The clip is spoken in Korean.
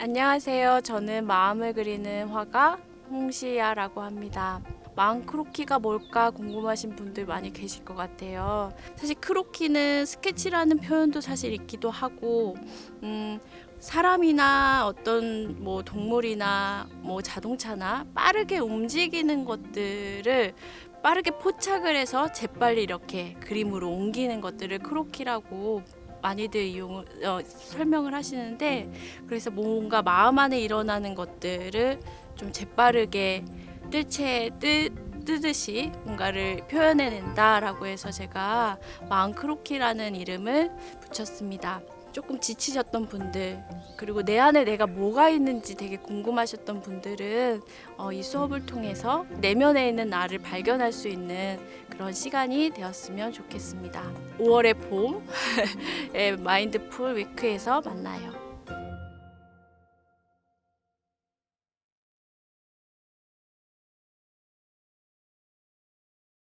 안녕하세요. 저는 마음을 그리는 화가 홍시야라고 합니다. 마음 크로키가 뭘까 궁금하신 분들 많이 계실 것 같아요. 사실 크로키는 스케치라는 표현도 사실 있기도 하고, 음, 사람이나 어떤 뭐 동물이나 뭐 자동차나 빠르게 움직이는 것들을 빠르게 포착을 해서 재빨리 이렇게 그림으로 옮기는 것들을 크로키라고 많이들 이용 어, 설명을 하시는데 그래서 뭔가 마음 안에 일어나는 것들을 좀 재빠르게 뜰채 뜨, 뜨듯이 뭔가를 표현해낸다라고 해서 제가 마음 크로키라는 이름을 붙였습니다. 조금 지치셨던 분들 그리고 내 안에 내가 뭐가 있는지 되게 궁금하셨던 분들은 어, 이 수업을 통해서 내면에 있는 나를 발견할 수 있는 그런 시간이 되었으면 좋겠습니다. 5월의 봄의 마인드풀 위크에서 만나요.